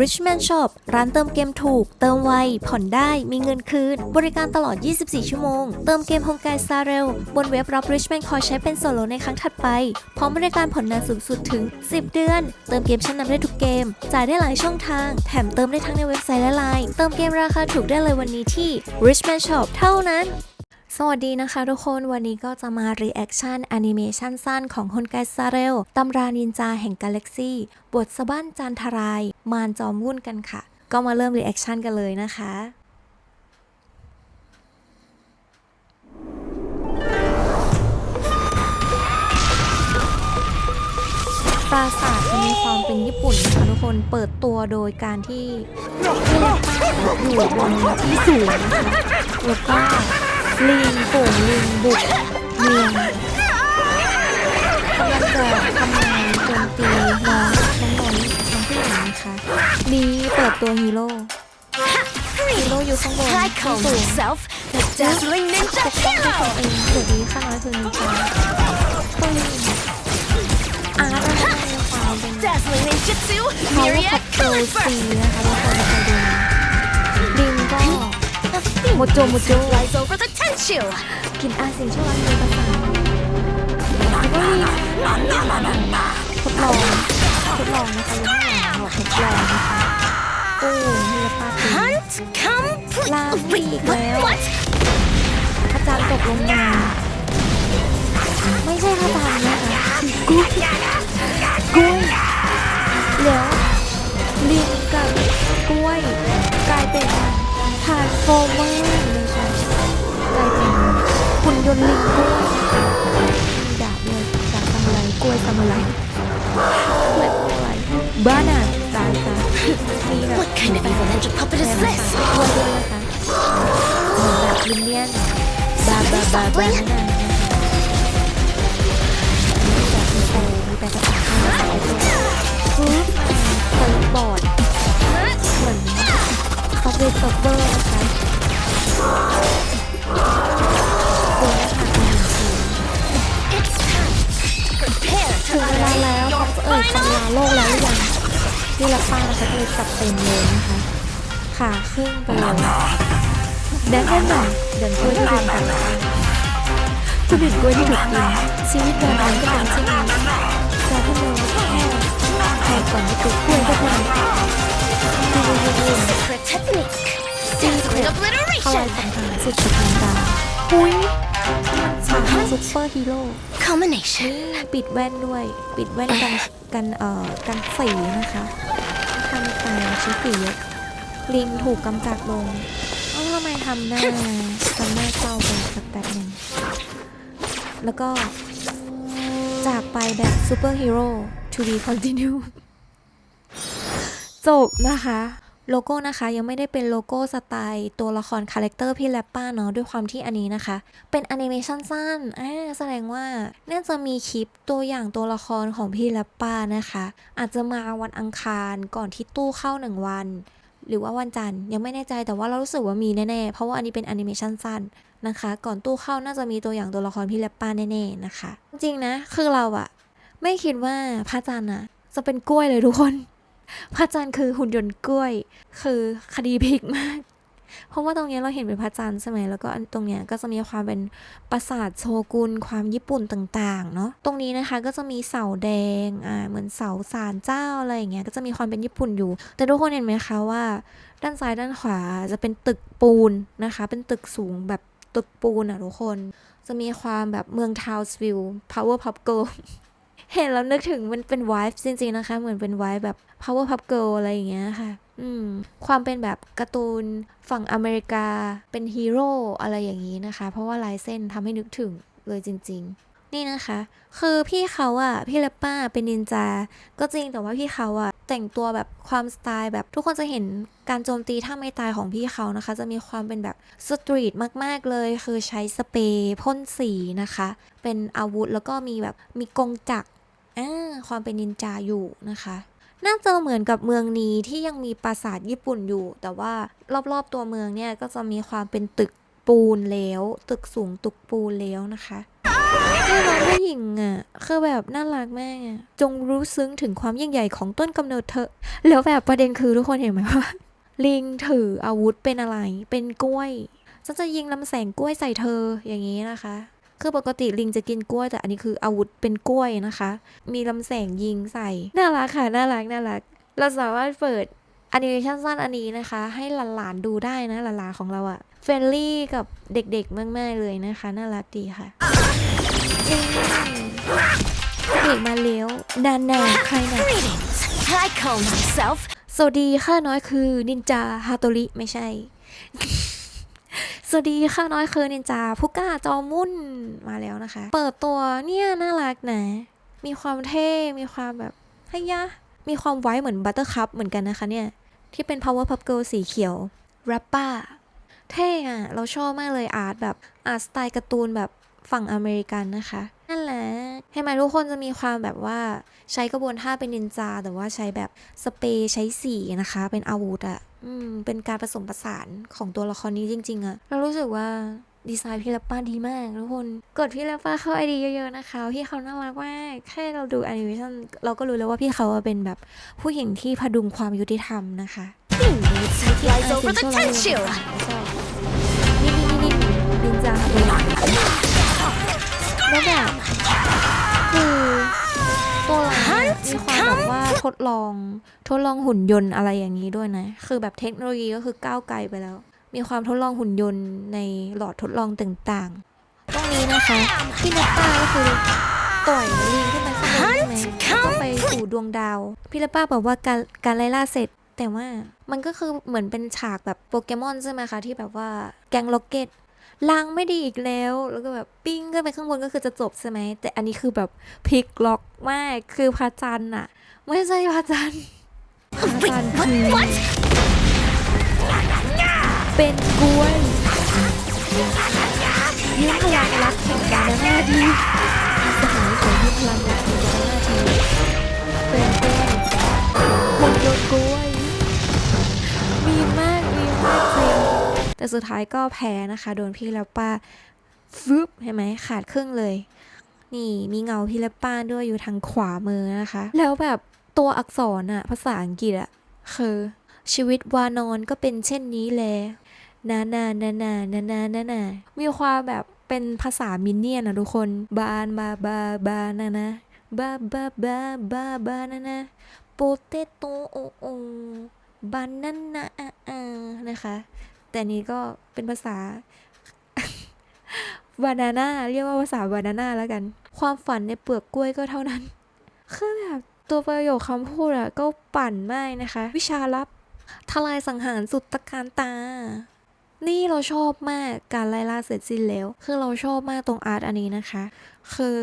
Richman Shop ร้านเติมเกมถูก เติมไว ผ่อนได้ มีเงินคืน บริการตลอด 24 ชั่วโมง เติมเกมโฮมไกซาเรลบนเว็บรับ Richman คอยใช้เป็นโซโลในครั้งถัดไป พร้อมบริการผ่อนนานสูงสุดถึง 10 เดือน เติมเกมชั้นนำได้ทุกเกม จ่ายได้หลายช่องทาง แถมเติมได้ทั้งในเว็บไซต์และไลน์ เติมเกมราคาถูกได้เลยวันนี้ที่ Richman Shop เท่านั้น สวัสดีนะคะทุกคนวันนี้ก็จะมา reaction แอนิเมชันสั้นของฮนไกซาเรลตำรานินจาแห่งกาแล็กซี่ บทสะบั้นจันทราย มารจอมวุ่นกันค่ะ ก็มาเริ่ม reaction กันเลยนะคะ ปราสาทจะมีความเป็นญี่ปุ่นนะคะทุกคนเปิดตัวโดยการที่ที่เราอยู่บนที่สูงนะคะแล้วก็ ลิงโป่งลิงบุกเมืองกำลังจะทำงานโจมตีน้องน้องน้องน้องผู้หญิงนะคะมีเปิดตัวฮีโร่ฮีโร่อยู่ข้างบนที่สูง myself the dazzling ป ninja กป้องตัว hero. เองสวัสดีค่ะน้อยคือนินจาปึ้งอาร์ตอะไรในความเป็นเขาขับโต color ซีนะคะทุกคนเคยดูนะลิงก็ม fiend โจโมโจ flies over the tenshu. กินอาสิงชั่วร้ายในภาษาแล้วก็มีทดลองทดลองนะคะยังไม่หลังบอกทดลองนะคะโอ้มีละปาตี Hunt complete. Last Wait, what? อาจารย์ตกลงมาไม่ใช่พระจันทร์นะคะกล้วยกล้วยแล้วลิงกับกล้วยกลายเป็นทาร์โฟเมอร์ ไรกล้ามูไรกล้วยซามูไรบ้าน่ะตายตายมีแบบ What kind of evil ninja puppet is this ด้วยด้วยนะคะเหมือนแบบลิเลียนบาบาบาบาน่ะมีแบบมีโตมีแต่าษาไทยภาอังกฤษฟื้นมาเติมบอดเหมือนซอฟต์แวร์เซิร์เวอร์ โลกแล้วหรือยังนี่ละป้านะคะก็เลยจัดเต็มเลยนะคะ ขาครึ่งไปเลยแดนเล่นหน่อยเดินกล้วยที่ถูกตัดจะบิดกล้วยที่ถูกกินชีวิตแบบนั้นก็เป็นเช่นนี้แต่ถ้าเราแค่แค่ก่อนจะถูกกล้วยก็เท่านั้นดูดูดูดู secret technique. Dazzling ทลาย obliteration. สังหารสุดสุดดา หุยฉากซุปเปอร์ฮีโร่ Culmination. นี่ปิดแว่นด้วย ปิดแว่นกันกันเอ่อกันฝีนะคะทำตาชิ้นฝีเยอะลิงถูกกำจัดลงเอ้าทำไมทำหน้าทำหน้าเศร้าไปสักแป๊บหนึ่งแล้วก็จากไปแบบซูเปอร์ฮีโร่ to be continue จบนะคะ โลโก้นะคะยังไม่ได้เป็นโลโก้สไตล์ตัวละครคาแรคเตอร์พี่แรปป้าเนาะด้วยความที่อันนี้นะคะ เป็นแอนิเมชันสั้นอ่าแสดงว่าน่าจะมีคลิปตัวอย่างตัวละครของพี่แรปป้านะคะ อาจจะมาวันอังคารก่อนที่ตู้เข้าหนึ่งวัน หรือว่าวันจันทร์ยังไม่แน่ใจแต่ว่าเรารู้สึกว่ามีแน่ๆ เพราะว่าอันนี้เป็นแอนิเมชันสั้นนะคะ ก่อนตู้เข้าน่าจะมีตัวอย่างตัวละครพี่แรปป้าแน่ๆนะคะ จริงนะคือเราอะไม่คิดว่าพระจันทร์อะจะเป็นกล้วยเลยทุกคน พระจันทร์คือหุ่นยนต์กล้วย คือคดีพลิกมาก เพราะว่าตรงนี้เราเห็นเป็นพระจันทร์ใช่ไหมแล้วก็ตรงเนี้ยก็จะมีความเป็นปราสาทโชกุนความญี่ปุ่นต่างๆเนาะตรงนี้นะคะก็จะมีเสาแดงอ่าเหมือนเสาศาลเจ้าอะไรอย่างเงี้ยก็จะมีความเป็นญี่ปุ่นอยู่ แต่ทุกคนเห็นไหมคะว่า ด้านซ้ายด้านขวาจะเป็นตึกปูนนะคะ เป็นตึกสูงแบบตึกปูนอะทุกคน จะมีความแบบเมืองทาวส์วิว power pop girl เเห็นแล้วนึกถึงมันเป็นวายจริง ๆ นะคะ เหมือนเป็นวายแบบ power pop girl อะไรอย่างเงี้ยค่ะ อืม ความเป็นแบบการ์ตูนฝั่งอเมริกาเป็นฮีโร่อะไรอย่างนี้นะคะ เพราะว่าลายเส้นทำให้นึกถึงเลยจริง ๆนี่นะคะ คือพี่เขาอะพี่เลปป้าเป็นนินจา ก็จริงแต่ว่าพี่เขาอะแต่งตัวแบบความสไตล์แบบทุกคนจะเห็นการโจมตีท่าไม่ตายของพี่เขานะคะ จะมีความเป็นแบบสตรีทมากๆเลย คือใช้สเปรย์พ่นสีนะคะ เป็นอาวุธแล้วก็มีแบบมีกงจักร ความเป็นนินจาอยู่นะคะ น่าจะเหมือนกับเมืองนี้ที่ยังมีปราสาทญี่ปุ่นอยู่ แต่ว่ารอบๆตัวเมืองเนี่ยก็จะมีความเป็นตึกปูนแล้ว ตึกสูงตึกปูนแล้วนะคะนี่น้องผู้หญิงอะคือแบบน่ารักมากอะจงรู้ซึ้งถึงความยิ่งใหญ่ของต้นกำเนิดเธอ แล้วแบบประเด็นคือทุกคนเห็นไหมว่า ลิงถืออาวุธเป็นอะไร เป็นกล้วยฉันจะยิงลำแสงกล้วยใส่เธออย่างนี้นะคะ คือปกติลิงจะกินกล้วย แต่อันนี้คืออาวุธเป็นกล้วยนะคะ มีลำแสงยิงใส่ น่ารักค่ะ น่ารัก น่ารัก เราสามารถเปิดแอนิเมชันสั้นอันนี้นะคะ ให้หลานๆดูได้นะ หลานๆของเราอะเฟรนลี่กับเด็กๆมากๆเลยนะคะ น่ารักดีค่ะนี่เด็กมาเลี้ยวนานาใครนะ Greetings. I call myself สวัสดีข้าน้อยคือนินจาฮาโตริไม่ใช่ สวัสดีค่ะน้อยคือนินจาพุก้าจอมุ่นมาแล้วนะคะ เปิดตัวเนี่ยน่ารักนะ มีความเท่ มีความแบบฮยะ มีความไว้เหมือนบัตเตอร์คัพเหมือนกันนะคะเนี่ย ที่เป็น power pop girl สีเขียวแรปป้าเท่อะเราชอบมากเลยอาร์ตแบบอาร์ตสไตล์การ์ตูนแบบฝั่งอเมริกันนะคะ นั่นแหละให้ไหมทุกคนจะมีความแบบว่าใช้กระบวนท่าเป็นนินจา แต่ว่าใช้แบบสเปรย์ใช้สีนะคะ เป็นอาวุธอะอืมเป็นการผสมผสานของตัวละครนี้จริง ๆอะเรารู้สึกว่าดีไซน์พี่ลัปป้าดีมากทุกคน กดพี่ลัปป้าเข้าไอดีเยอะๆนะคะ พี่เขาน่ารักมาก แค่เราดูแอนิเมชันเราก็รู้แล้วว่าพี่เขาเป็นแบบผู้หญิงที่พดุงความยุติธรรมนะคะ flies over the tent shield. นี่นี่นี่นินจาเลย แล้วแบบคือตัวร้านมีความแบบว่าทดลองทดลองหุ่นยนต์อะไรอย่างนี้ด้วยนะ คือแบบเทคโนโลยีก็คือก้าวไกลไปแล้ว มีความทดลองหุ่นยนต์ในหลอดทดลองต่างๆ ตรงนี้นะคะพี่นัตตาก็คือต่อยลิงขึ้นไปข้างบนใช่ไหมแล้วก็ไปสู่ดวงดาว พี่ละป้าบอกว่าการการไล่ล่าเสร็จแต่ว่ามันก็คือเหมือนเป็นฉากแบบโปเกมอนใช่ไหมคะ ที่แบบว่าแกงล็อกเก็ต ล้างไม่ดีอีกแล้ว แล้วก็แบบปิ้งขึ้นไปข้างบนก็คือจะจบใช่ไหม แต่อันนี้คือแบบพลิกล็อกมาก คือพระจันทร์อะไม่ใช่พระจันทร์พระ Wait, จันทร์ what? คือ What? เป็นกล้วยยืมพลังรักแห่งบานาน่าดีสหายของยืมพลังรัก สุดท้ายก็แพ้นะคะ โดนพี่แล้วป้าฟึบเห็นไหมขาดครึ่งเลย นี่มีเงาพี่และป้าด้วยอยู่ทางขวามือนะคะ แล้วแบบตัวอักษรอะภาษาอังกฤษอะคือชีวิตวานอนก็เป็นเช่นนี้แลนานานานานานานานามีความแบบเป็นภาษามินเนี่ยนนะทุกคน บานบาบาบานานะบาบาบาบาบานานะโปเตโตโอโอบานานาอะอะนะคะ แต่นี้ก็เป็นภาษาบานาน่าเรียกว่าภาษาบานาน่าแล้วกัน ความฝันในเปลือกกล้วยก็เท่านั้น คือแบบตัวประโยคคำพูดอะก็ปั่นมากนะคะ วิชาลับทลายสังหารสุดตะการตา นี่เราชอบมากการไล่ล่าเสร็จสิ้นแล้ว คือเราชอบมากตรงอาร์ตอันนี้นะคะ คือ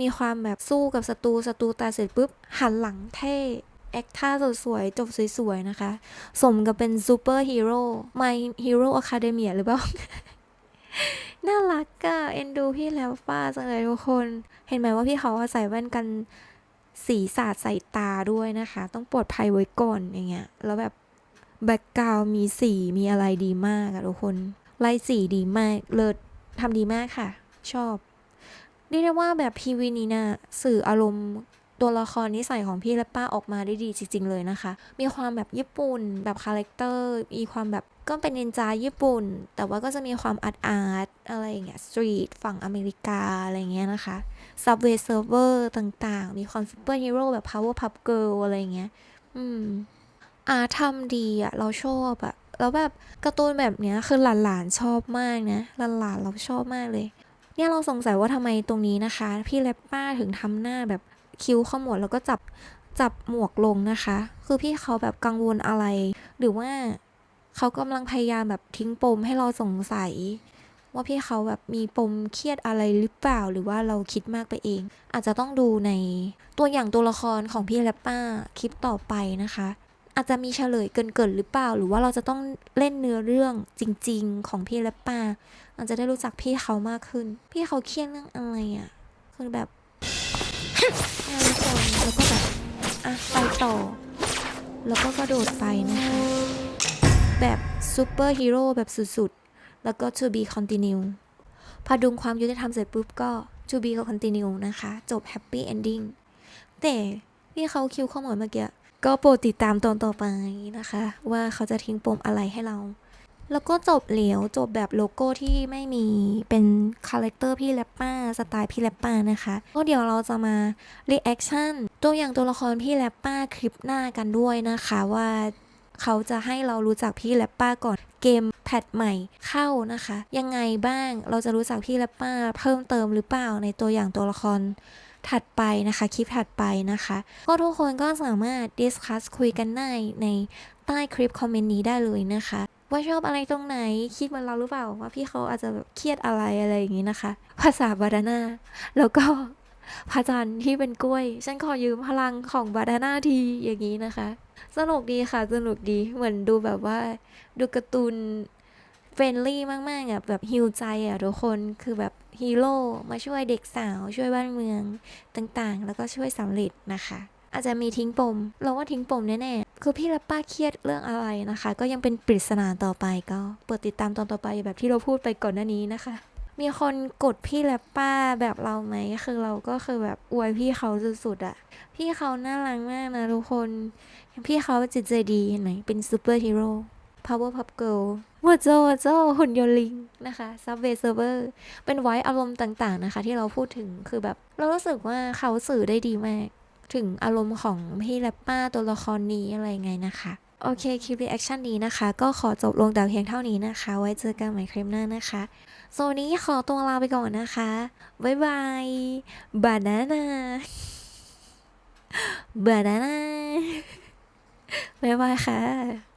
มีความแบบสู้กับศัตรูศัตรูตายเสร็จปุ๊บหันหลังเท่ แอคท่าสวยๆ จบสวยๆ นะคะ สมกับเป็นซูเปอร์ฮีโร่ My Hero Academia หรือเปล่า น่ารักอะเอ็นดูพี่แล้วป้าจังเลยทุกคน เห็นไหมว่าพี่เขาใส่แว่นกันสีสาดใส่ตาด้วยนะคะ ต้องปลอดภัยไว้ก่อนอย่างเงี้ย แล้วแบบแบ็กกราวมีสีมีอะไรดีมากอะทุกคนไล่สีดีมาก เลิศทำดีมากค่ะ ชอบเรียกได้ว่าแบบพีวีนี้นะสื่ออารมณ์ ตัวละครนิสัยของพี่และป้าออกมาได้ดีจริง ๆ เลยนะคะ มีความแบบญี่ปุ่น แบบคาแรคเตอร์ มีความแบบก็เป็นนินจาญี่ปุ่น แต่ว่าก็จะมีความอาร์ตอาร์ตอะไรอย่างเงี้ยสตรีทฝั่งอเมริกา อะไรเงี้ยนะคะ Subway Server ต่างๆ มีความซูเปอร์ฮีโร่แบบ Power Pup Girl อะไรเงี้ย อืมอาทำดีอะเราชอบอะแล้วแบบการ์ตูนแบบเนี้ยคือหลานๆชอบมากนะ หลานๆเราชอบมากเลย เนี่ยเราสงสัยว่าทำไมตรงนี้นะคะ พี่และป้าถึงทำหน้าแบบ คิ้วขมวดแล้วก็จับจับหมวกลงนะคะ คือพี่เขาแบบกังวลอะไร หรือว่าเขากำลังพยายามแบบทิ้งปมให้เราสงสัย ว่าพี่เขาแบบมีปมเครียดอะไรหรือเปล่า หรือว่าเราคิดมากไปเอง อาจจะต้องดูในตัวอย่างตัวละครของพี่และป้าคลิปต่อไปนะคะ อาจจะมีเฉลยเกินๆหรือเปล่า หรือว่าเราจะต้องเล่นเนื้อเรื่องจริง ๆ ของพี่และป้าอาจจะได้รู้จักพี่เขามากขึ้น พี่เขาเครียดเรื่องอะไรอะคือแบบ แล้วก็แบบอะไปต่อ แล้วก็กระโดดไปนะคะ แบบซูเปอร์ฮีโร่แบบสุดๆ แล้วก็ to be continue พอดุงความยุติธรรมเสร็จปุ๊บก็ to be continue นะคะ จบ happy ending แต่พี่เขาคิวข้อมูลเมื่อกี้ก็โปรดติดตามตอนต่อไปนะคะ ว่าเขาจะทิ้งปมอะไรให้เรา แล้วก็จบเหลียวจบแบบโลโก้ที่ไม่มีเป็นคาแรคเตอร์พี่แรปป้าสไตล์พี่แรปป้านะคะก็เดี๋ยวเราจะมา reaction ตัวอย่างตัวละครพี่แรปป้าคลิปหน้ากันด้วยนะคะว่าเขาจะให้เรารู้จักพี่แรปป้าก่อนเกมแพทใหม่เข้านะคะ ยังไงบ้างเราจะรู้จักพี่แรปป้าเพิ่มเติมหรือเปล่าในตัวอย่างตัวละครถัดไปนะคะคลิปถัดไปนะคะ ก็ทุกคนก็สามารถ discuss คุยกันได้ในใต้คลิปคอมเมนต์นี้ได้เลยนะคะ ว่าชอบอะไรตรงไหน คิดเหมือนเราหรือเปล่าว่าพี่เขาอาจจะแบบเครียดอะไรอะไรอย่างนี้นะคะ ภาษาบาดาน่าแล้วก็พระจันทร์ที่เป็นกล้วย ฉันขอยืมพลังของบาดาน่าทีอย่างนี้นะคะ สนุกดีค่ะ สนุกดีเหมือนดูแบบว่า ดูการ์ตูนเฟรนลี่มากๆอะแบบฮิวใจอะทุกคนคือแบบฮีโร่มาช่วยเด็กสาวช่วยบ้านเมืองต่างๆ แล้วก็ช่วยสำเร็จนะคะ อาจจะมีทิ้งปม เราว่าทิ้งปมแน่ๆ คือพี่และป้าเครียดเรื่องอะไรนะคะ ก็ยังเป็นปริศนาต่อไปก็เปิดติดตามตอนต่อไปแบบที่เราพูดไปก่อนหน้านี้นะคะ มีคนกดพี่และป้าแบบเราไหมคือเราก็คือแบบอวยพี่เขาสุดๆอะพี่เขาน่ารักมากนะทุกคนพี่เขาจิตใจดีเห็นไหมเป็นซูเปอร์ฮีโร่ power pop girl วัวโจวัวโจหุ่นยนต์ลิงนะคะ subway server เป็นไว้อารมณ์ต่างๆนะคะ ที่เราพูดถึงคือแบบเรารู้สึกว่าเขาสื่อได้ดีมาก ถึงอารมณ์ของพี่แรปป้าตัวละครนี้อะไรไงนะคะโอเคคลิปรีแอคชั่นนี้นะคะ ก็ขอจบลงแต่เพียงเท่านี้นะคะ ไว้เจอกันใหม่คลิปหน้านะคะโซนนี้ขอตัวลาไปก่อนนะคะ บ๊ายบายบานานาบานานาบ๊ายบายค่ะ